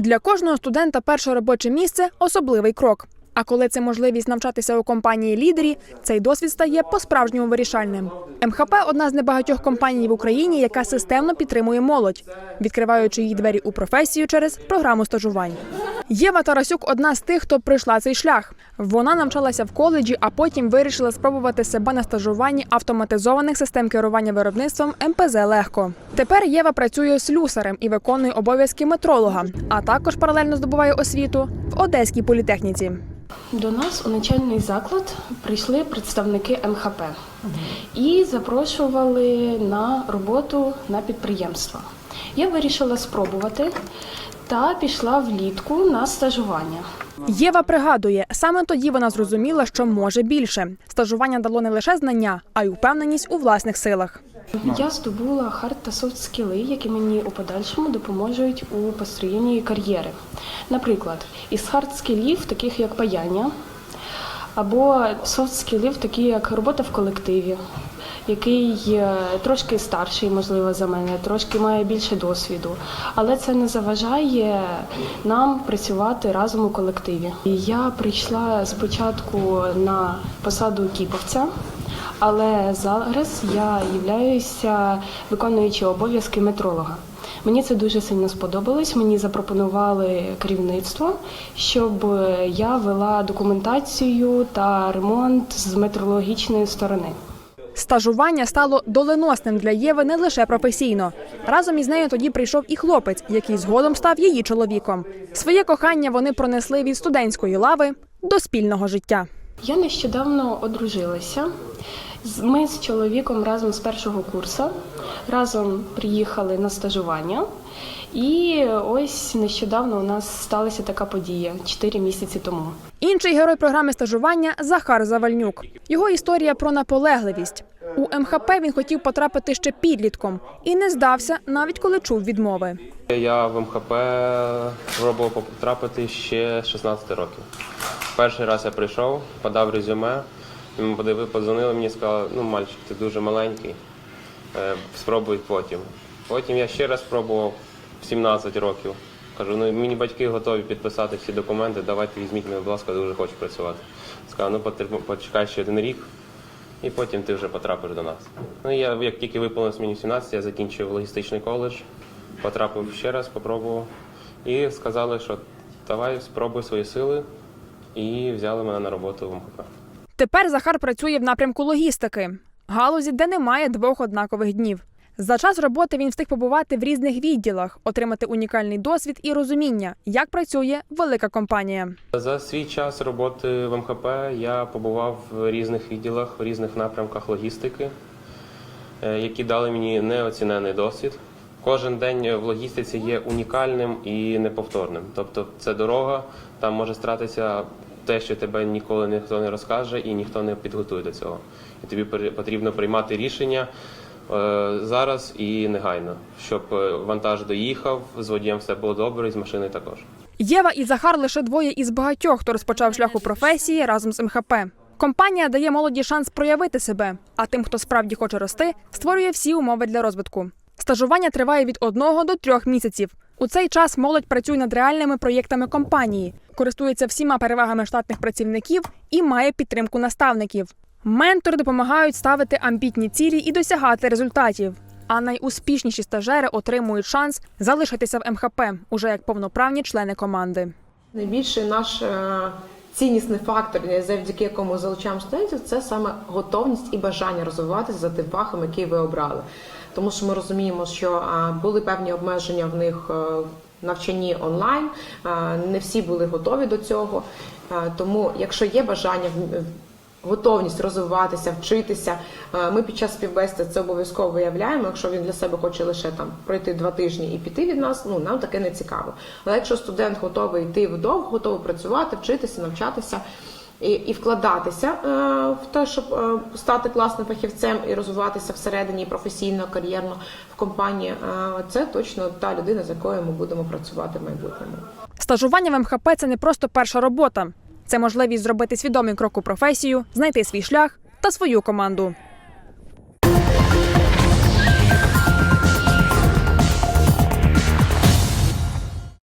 Для кожного студента перше робоче місце особливий крок. А коли це можливість навчатися у компанії лідері, цей досвід стає по-справжньому вирішальним. МХП одна з небагатьох компаній в Україні, яка системно підтримує молодь, відкриваючи їй двері у професію через програму стажувань. Єва Тарасюк одна з тих, хто пройшла цей шлях. Вона навчалася в коледжі, а потім вирішила спробувати себе на стажуванні автоматизованих систем керування виробництвом МПЗ Легко. Тепер Єва працює слюсарем і виконує обов'язки метролога, а також паралельно здобуває освіту в Одеській політехніці. До нас у навчальний заклад прийшли представники МХП і запрошували на роботу на підприємства. Я вирішила спробувати та пішла влітку на стажування. Єва пригадує, саме тоді вона зрозуміла, що може більше. Стажування дало не лише знання, а й упевненість у власних силах. Я здобула хард та софт скіли, які мені у подальшому допоможуть у построєнні кар'єри. Наприклад, із хард скілів, таких як паяння, або софт скілів, такі як робота в колективі, який трошки старший, можливо, за мене, трошки має більше досвіду. Але це не заважає нам працювати разом у колективі. Я прийшла спочатку на посаду кіповця. Але зараз я являюся виконуючи обов'язки метролога. Мені це дуже сильно сподобалось. Мені запропонували керівництво, щоб я вела документацію та ремонт з метрологічної сторони. Стажування стало доленосним для Єви не лише професійно. Разом із нею тоді прийшов і хлопець, який згодом став її чоловіком. Своє кохання вони пронесли від студентської лави до спільного життя. Я нещодавно одружилася. Ми з чоловіком разом з першого курсу разом приїхали на стажування. І ось нещодавно у нас сталася така подія 4 місяці тому. Інший герой програми стажування Захар Завальнюк. Його історія про наполегливість. У МХП він хотів потрапити ще підлітком і не здався, навіть коли чув відмови. Я в МХП пробував потрапити ще 16 років. Перший раз я прийшов, подав резюме, він подивив, подзвонили мені, сказали, ну мальчик, ти дуже маленький, е, спробуй потім. Потім я ще раз спробував в 17 років. Кажу, ну мені батьки готові підписати всі документи, давайте візьміть мене, будь ласка, дуже хочу працювати. Сказав, ну почекай ще один рік, і потім ти вже потрапиш до нас. Ну я як тільки виповнилось мені 17, я закінчив логістичний коледж, потрапив ще раз, спробував. І сказали, що давай спробуй свої сили. І взяли мене на роботу в МХП. Тепер Захар працює в напрямку логістики, галузі, де немає двох однакових днів. За час роботи він встиг побувати в різних відділах, отримати унікальний досвід і розуміння, як працює велика компанія. За свій час роботи в МХП я побував в різних відділах, в різних напрямках логістики, е, які дали мені неоцінений досвід. Кожен день в логістиці є унікальним і неповторним. Тобто це дорога, там може стратися те, що тебе ніколи ніхто не розкаже і ніхто не підготує до цього. І тобі потрібно приймати рішення зараз і негайно, щоб е, вантаж доїхав, з водієм все було добре, і з машини також. Єва і Захар лише двоє із багатьох, хто розпочав шлях у професії разом з МХП. Компанія дає молоді шанс проявити себе, а тим, хто справді хоче рости, створює всі умови для розвитку. Стажування триває від одного до трьох місяців. У цей час молодь працює над реальними проєктами компанії, користується всіма перевагами штатних працівників і має підтримку наставників. Ментори допомагають ставити амбітні цілі і досягати результатів. А найуспішніші стажери отримують шанс залишитися в МХП уже як повноправні члени команди. Найбільший наш е, ціннісний фактор, завдяки якому залучаємо студентів, це саме готовність і бажання розвиватися за тим фахом, який ви обрали. Тому що ми розуміємо, що е, були певні обмеження в них е, навчанні онлайн, не всі були готові до цього. Тому, якщо є бажання готовність розвиватися, вчитися. Е, Ми під час співбесіди це обов'язково виявляємо. Якщо він для себе хоче лише там пройти два тижні і піти від нас, ну нам таке не цікаво. Але якщо студент готовий йти вдовго, готовий працювати, вчитися, навчатися. І, і вкладатися е, в те, щоб е, стати класним фахівцем і розвиватися всередині професійно, кар'єрно в компанії, е, це точно та людина, з якою ми будемо працювати в майбутньому. Стажування в МХП це не просто перша робота, це можливість зробити свідомий крок у професію, знайти свій шлях та свою команду.